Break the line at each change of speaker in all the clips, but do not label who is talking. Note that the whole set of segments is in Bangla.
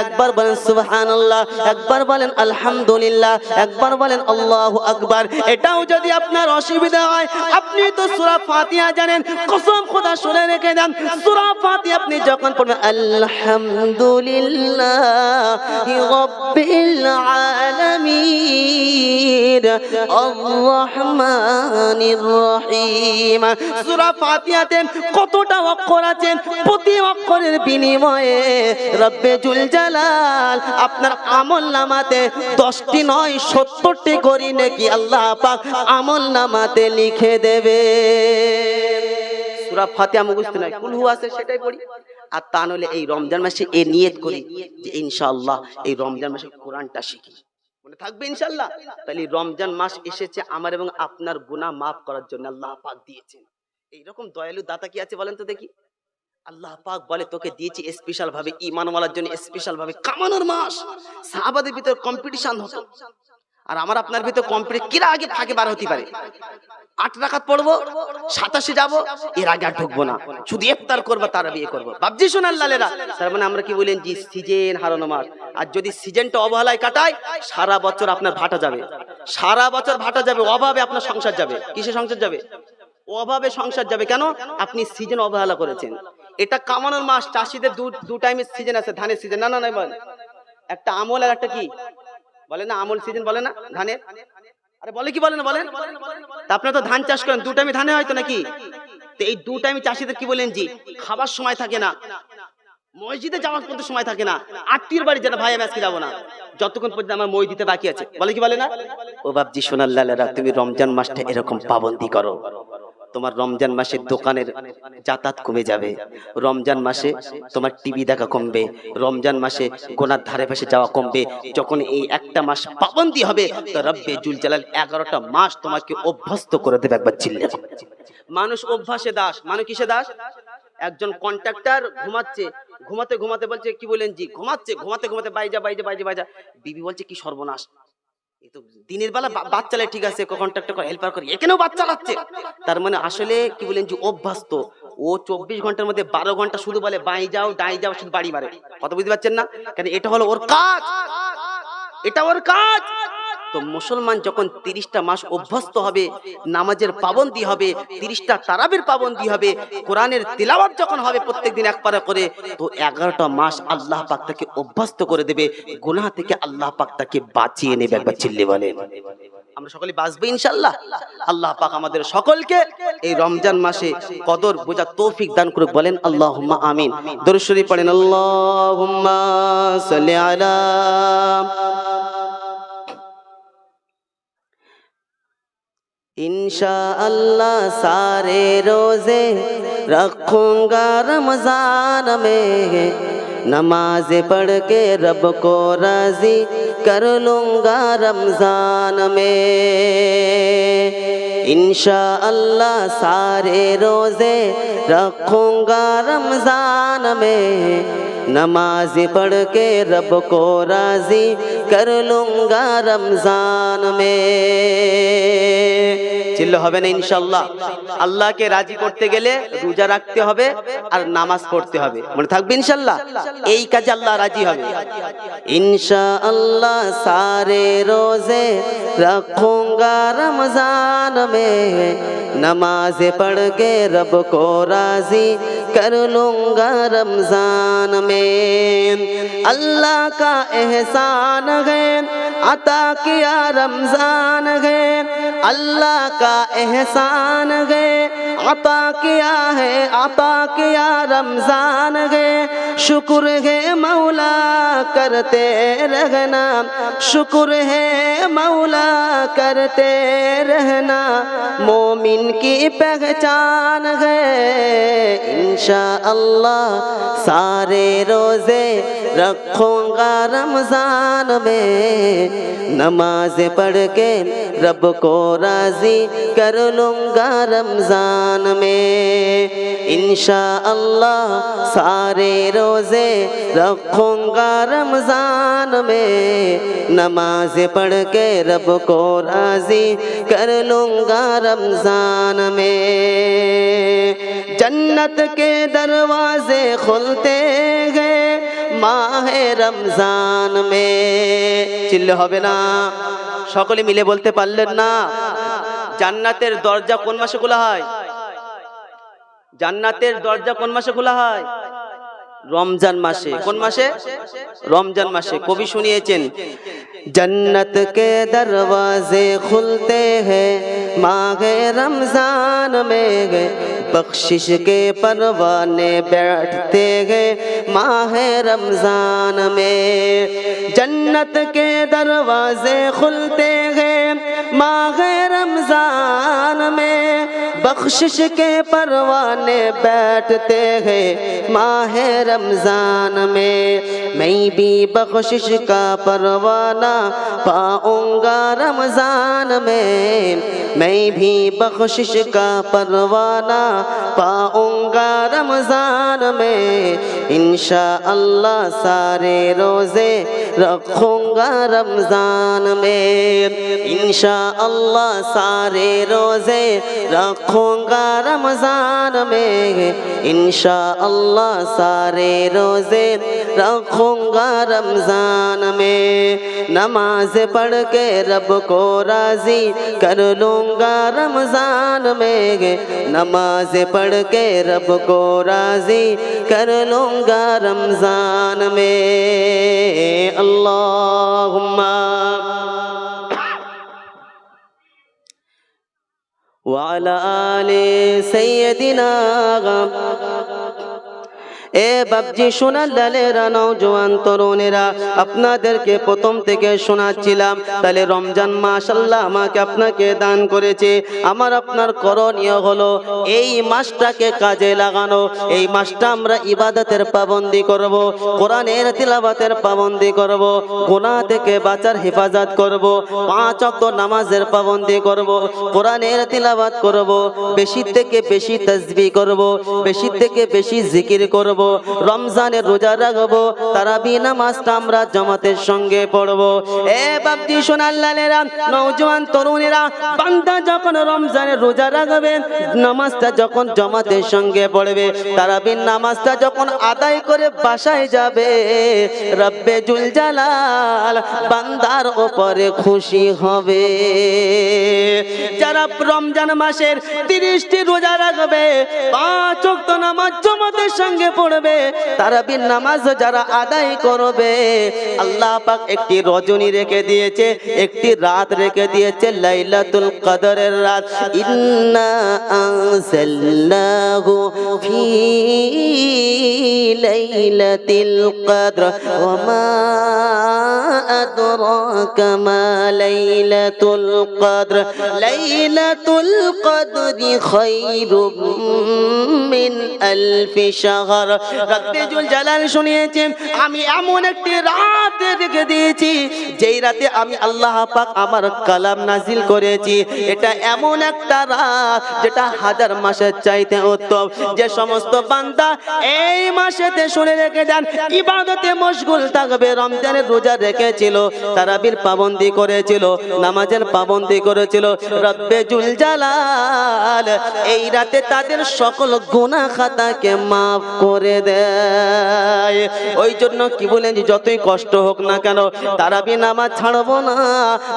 একবার বলেন একবার বলেন আলহামদুলিল্লাহ, একবার বলেন আকবার। এটাও যদি আপনার অসুবিধা হয়, আপনি তো জানেন, কসম খোদা শুনে রেখে দেন আপনি যখন পড়বেন, আলহামদুলিল্লাহ কতটা অক্ষর আছে? প্রতি অক্ষরের বিনিময়ে রব্বে জুল জালাল, আপনার আমল নামাতে দশটি নয়, সত্তরটি করি নাকি আল্লাহ পাক আমল নামাতে লিখে দেবে। সূরা কুল হু আছে সেটাই পড়ি। আর তা নলে এই রমজান মাসে এ নিয়ত করি যে ইনশাআল্লাহ এই রমজান মাসে কোরআনটা শিখি। মনে থাকবে ইনশাআল্লাহ? তাহলে রমজান মাস এসেছে আমার এবং আপনার গুনাহ মাফ করার জন্য আল্লাহ পাক দিয়েছেন। এইরকম দয়ালু দাতা কি আছে বলেন তো দেখি। আল্লাহ পাক বলে তোকে দিয়েছি স্পেশাল ভাবে ইমানওয়ালার জন্য স্পেশাল ভাবে কামানোর মাস। সাহাবাদের ভিতর কম্পিটিশন হতো। আর আমার আপনার ভিতর কম্পিটিশন কিরা আগে ফাঁকে বার হতে পারে? আট রাখাত পড়ব সাতাশে যাব এর আগে আর ঢুকবো না। শুধু ইফতার করব তারা বিয়ে করব। বাবজি শোনার লালেরা তার মানে আমরা কি বলেন যে সিজন হারানো মাস। আর যদি সিজনটা অবহেলায় কাটায় সারা বছর আপনার ভাটা যাবে। সারা বছর ভাটা যাবে অভাবে আপনার সংসার যাবে। কিসে সংসার যাবে? অভাবে সংসার যাবে। কেন? আপনি সিজন অবহেলা করেছেন। এটা কামানোর মাস, চাষিদের দু টাইমের সিজন আছে, ধানের সিজন না না না বলেন একটা আমল আর একটা কি? বলে না, আমল সিজন বলে না, ধানের? আরে বলে কি বলে বলেন? তা আপনারা তো ধান চাষ করেন, দু টাইমে ধানে হয়তো নাকি? এই দু টাইমে চাষিদের কি বলেন জি? খাবার সময় থাকে না। মসজিদে যাওয়ার পর্যন্ত সময় থাকে না। আত্মীয় বাড়ি যেটা ভাই, আমি আজকে যাব না। যতক্ষণ পর্যন্ত আমার মই দিতে বাকি আছে। বলে কি বলে না? ও বাবজি সোনার লালেরা, তুমি রমজান মাসটা এরকম পাবন্দি করো। তোমার রমজান মাসে দোকানের যাতায়াত কমে যাবে। রমজান মাসে তোমার টিভি দেখা কমবে। রমজান মাসে গোনার ধারে পাশে যাওয়া কমবে। যখন এই একটা মাস পাবন্দি হবে রব্বে জুল জালাল এগারোটা মাস তোমাকে অভ্যস্ত করে দেবে একবার চিল্লে। মানুষ অভ্যাসে দাস। মানুষ কিসে দাস? একজন কন্ট্রাক্টর ঘুমাচ্ছে, ঘুমাতে ঘুমাতে বলছে, কি বলেন জি? ঘুমাচ্ছে, ঘুমাতে ঘুমাতে বাইজা বাইজা বাইজা বাইজা। বিবি বলছে, কি সর্বনাশ। দিনের বেলা বাচ্চালে ঠিক আছে করে হেল্পার করি। এখানেও বাচ্চা লাগছে। তার মানে আসলে কি বলেন যে অভ্যস্ত। ও চব্বিশ ঘণ্টার মধ্যে বারো ঘণ্টা শুধু বলে বাই যাও ডাই যাও শুধু বাড়ি মারে। কথা বুঝতে পারছেন না? কেন এটা হলো ওর কাজ। এটা ওর কাজ। তো মুসলমান যখন তিরিশটা মাস অভ্যস্ত হবে, নামাজের পাবন্দি হবে, তিরিশটা তারাবের পাবন্দি হবে, কোরআনের তিলাওয়াত যখন হবে প্রত্যেকদিন এক পারা করে, তো এগারোটা মাস আল্লাহ পাক তাকে অভ্যস্ত করে দেবে, গুনাহ থেকে আল্লাহ পাক তাকে বাঁচিয়ে নেবে, একবার চিল্লি বলে আমরা সকলে বাঁচবো ইনশাল্লাহ আল্লাহ পাক আমাদের সকলকে এই রমজান মাসে কদর বোঝা তৌফিক দান করে বলেন আল্লাহ আমিন। দরুদ পড়েন সাল্লি আলা इंशाअल्लाह सारे रोज़े रखूँगा रमज़ान में। नमाज़ पढ़ के रब को राज़ी कर लूँगा रमज़ान में। इंशाअल्लाह सारे रोज़े रखूँगा रमज़ान में। नमाज पढ़ के रब को राजी कर लूंगा रमजान में চিল্ল হবে না ইনশাল্লাহ আল্লাহকে রাজি করতে গেলে রোজা রাখতে হবে আর নামাজ পড়তে হবে মনে থাকবে ইনশাল্লাহ এই কাজে আল্লাহ রাজি হবে ইনশাআল্লাহ সারে রোজে रखूंगा रमजान में नमाज पढ़ के रब को राजी कर लूंगा रमजान में अल्लाह का एहसान है अता किया रमजान है अल्लाह का एहसान है अता किया है अता किया रमजान है शुक्र है मौला करते रहना शुक्र है मौला करते रहना मोमिन की पहचान है इंशा अल्लाह सारे रोजे रखूंगा रमजान में नमाज पढ़ के रब को राजी कर लूंगा रमजान में इंशा अल्लाह सारे रोजे रखूंगा रमजान में नमाज पढ़ के रब को राजी कर लूंगा रमजान में जन्नत के दरवाजे खुलते गए মাহে রমজান মে চিল্লে হবে না সকলে মিলে বলতে পারলেন না জান্নাতের দরজা কোন মাসে খোলা হয় জান্নাতের দরজা কোন মাসে খোলা হয় রমজান মাসে কোন মাসে রমজান মাসে কবি শুনিয়েছেন जन्नत के दरवाजे खुलते हैं माहे रमजान में बख्शिश के परवाने बैठते हैं माहे रमजान में जन्नत के दरवाजे खुलते हैं माहे रमजान में बख्शिश के परवाने बैठते हैं माह रमज़ान में मैं भी बख्शिश का परवाना पाऊँगा रमज़ान में। मैं भी बख्शिश का परवाना पाऊँगा रमज़ान में। इंशा अल्लाह सारे रोज़े रखूँगा रमज़ान में। इंशा अल्लाह सारे रोज़े रखूँगा रमज़ान में। इंशा अल्लाह सारे रोजे रखूंगा रमजान में नमाज पढ़ के रब को राजी कर लूंगा रमजान में नमाज पढ़ के रब को राजी कर लूंगा रमजान में अल्लाहुम्मा وعلى آل سيدنا এ বাবজি সোনার লালেরা নওজোয়ান তরুণেরা, আপনাদেরকে প্রথম থেকে শোনাচ্ছিলাম। তাহলে রমজান মাস আল্লাহ আমাকে আপনাকে দান করেছে। আমার আপনার করণীয় হলো এই মাসটাকে কাজে লাগানো। এই মাসটা আমরা ইবাদতের পাবন্দি করব, কোরআনের তিলাবাতের পাবন্দি করব, গুনাহ থেকে বাঁচার হেফাজত করব, পাঁচ অক্ত নামাজের পাবন্দি করব, কোরআনের তিলাবাত করব, বেশি থেকে বেশি তসবি করব, বেশি থেকে বেশি জিকির করব রমজানের রোজা রাখব, তারাবি নামাজটা আমরা জামাতের সঙ্গে পড়ব। এ বাপজি সোনার লালেরা নৌজওয়ান তরুণেরা, বান্দা যখন রমজানের রোজা রাখবে, নামাজটা যখন জামাতের সঙ্গে পড়বে, তারাবির নামাজটা যখন আদায় করে বাসায় যাবে, রব্বে জুল জালাল বান্দার ওপরে খুশি হবে। যারা রমজান মাসের তিরিশটি রোজা রাখবে, পাঁচ নামাজ জমাতের সঙ্গে পড়বে। তারাবির নামাজ যারা আদায় করবে। আল্লাহ পাক একটি রজনী রেখে দিয়েছে, একটি রাত রেখে দিয়েছে, লাইলাতুল কদরের রাত। ইন্না আনজালনাহু ফি লাইলাতিল কদর ওয়া মা আদরাকা মা লাইলাতুল কদর। লাইলাতুল কদরি খায়রুম মিন আলফি শাহর। রব্বিজুল জালাল শুনিয়েছেন, আমি এমন একটি রাত রেখে দিয়েছি, যেই রাতে আমি আল্লাহ পাক আমার কালাম নাজিল করেছি। এটা এমন একটা রাত যেটা হাজার মাসের চাইতে উত্তম। যে সমস্ত বান্দা এই মাসেতে শুনে রেখে যান, ইবাদতে মশগুল থাকবে, রমজানের রোজা রেখেছিল, তারাবির পাবন্দি করেছিল, নামাজের পাবন্দি করেছিল। রব্বে জুল জালাল, এই রাতে তাদের সকল গুনাহ খাতাকে মাফ করে দেয়। ওই জন্য কি বলেন যে, যতই কষ্ট হোক না কেন তারাবি নামাজ ছাড়বো না,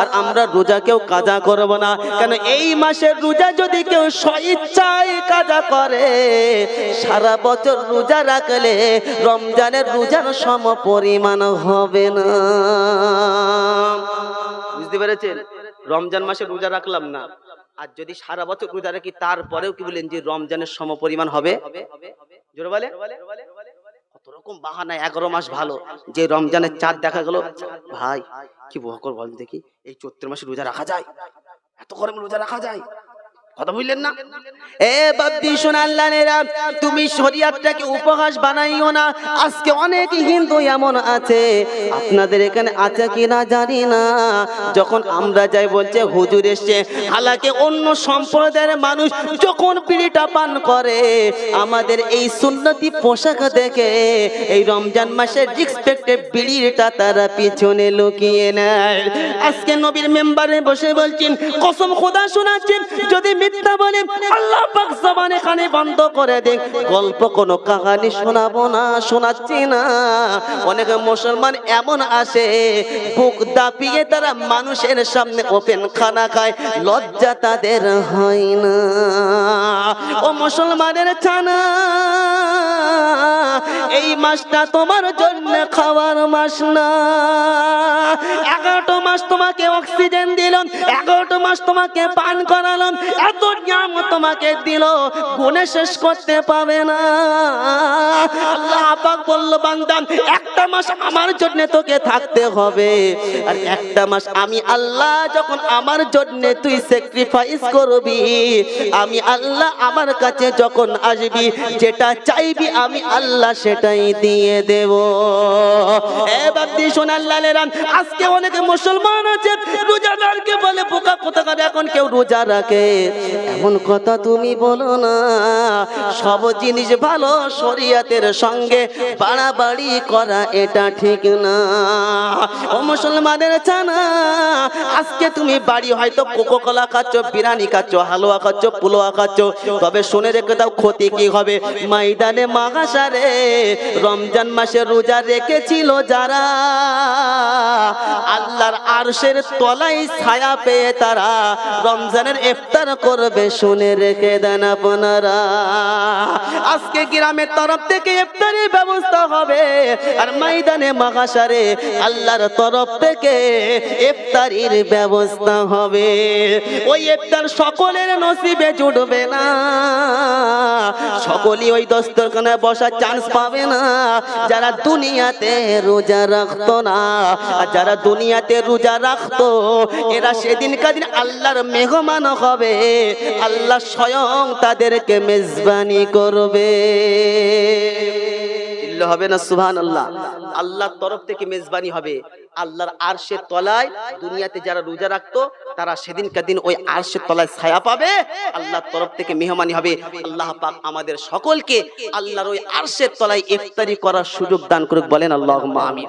আর আমরা রোজা কেউ কাজা করব না। কেন এই মাসের রোজা যদি কেউ স্বইচ্ছায় কাজা করে, সারা বছর রোজা রাখলে রমজানের রোজার সম পরিমাণ হবে না। বুঝতে পেরেছেন? রমজান মাসে রোজা রাখলাম না। আর যদি সারা বছর রোজা রাখি, তারপরেও কি বলেন যে, রমজানের সম পরিমাণ হবে? জোরে বলে। কত রকম বাহানা এগারো মাস ভালো। যে রমজানের চাঁদ দেখা গেল ভাই কি বকর বল দেখি। এই চৈত্র মাসে রোজা রাখা যায়? এত গরমে রোজা রাখা যায়? কথা বুঝলেন না? এ বাব্বি সোনাল্লানেরা তুমি শরিয়াতটাকে উপহাস বানাইও না। আজকে অনেক হিন্দু এমন আছে, আপনাদের এখানে আছে কি না জানি না। যখন আমরা যাই বলছে, হুজুর এসছে, হালাকে অন্য সম্প্রদায়ের মানুষ যখন বিড়িটা পান করে, আমাদের এই সুন্নতি পোশাক দেখে এই রমজান মাসের রিসপেক্টে বিড়িটা তারা পিছনে লুকিয়ে নেয়। আজকে নবীর মেম্বারে বসে বলছেন, কসম খোদা শোনাচ্ছেন, যদি মিথ্যা বলে, আল্লাহ পাক জবান এখানে বন্ধ করে দে। গল্প কোনো কাহানি শোনাবো না, শোনাচ্ছি না। অনেক মুসলমান এমন আসে, বুক দাপিয়ে তারা মানুষের সামনে ওপেন খানা খায়, লজ্জা তাদের হয় না। ও মুসলমানের ছানা, এই মাসটা তোমার জন্য খাওয়ার মাস না। এগারোটা মাস তোমাকে অক্সিজেন দিলাম, এগারোটা মাস তোমাকে পান করালাম। এত জ্ঞান তোমাকে দিল গুণে শেষ করতে পাবে না। আল্লাহ বলল বলল বান্দাম একটা মাস আমার জন্য তোকে থাকতে হবে। আর একটা মাস আমি আল্লাহ যখন আমার জন্য তুই স্যাক্রিফাইস করবি, আমি আল্লাহ আমার কাছে যখন আসবি, যেটা চাইবি আমি আল্লাহ সেটাই দিয়ে দেব। এ বাদ্দি সোনার লালেরাম আজকে অনেকে মুসলমান আছে, রোজাদারকে বলে বোকা কোথাকার, এখন কেউ রোজা রাখে। এমন কথা তুমি বলো না, সব জিনিস ভালো শরিয়াতের সঙ্গে বাড়াবাড়ি করা এটা ঠিক না। ও মুসলমানের চানা আজকে তুমি বাড়ি হয়তো কোকো কলা খাচ্ছ, বিরিয়ানি খাচ্ছ, হালুয়া খাচ্ছ পুলোয়া খাচ্ছ। তবে শুনে রেখে দাও ক্ষতি কি হবে। ময়দানে মাগাসারে, রমজান মাসে রোজা রেখেছিল যারা। আল্লাহর আরশের তলায় ছায়া পেয়ে তারা রমজানের ইফতার করবে, শুনে রেখে দেন আপনারা। আজকে গ্রামের তরফ থেকে ইফতারের ব্যবস্থা হবে। আর ময়দানে মাগাসারে আল্লাহর তরফ থেকে ইফতারির ব্যবস্থা হবে। ওই ইফতার সকলের নসিবে জুটবে না। সকলেই ওই দস্তরখানায় বসার চান্স পাবে না। যারা দুনিয়াতে রোজা রাখতো না, আর যারা দুনিয়াতে রোজা রাখতো, এরা সেদিন কাদিন আল্লাহর মেহমান হবে। আল্লাহ স্বয়ং তাদেরকে মেজবানি করবে। চিল্লা হবে না সুহান আল্লাহ আল্লাহর তরফ থেকে মেজবানি হবে। আল্লাহর আরশের তলায় দুনিয়াতে যারা রোজা রাখতো, তারা সেদিন দিন ওই আরশের তলায় ছায়া পাবে। আল্লাহর তরফ থেকে মেহমানি হবে। আল্লাহ পাক আমাদের সকলকে আল্লাহর ওই আরশের তলায় ইফতারি করার সুযোগ দান করুক, বলেন আল্লাহ আমিন।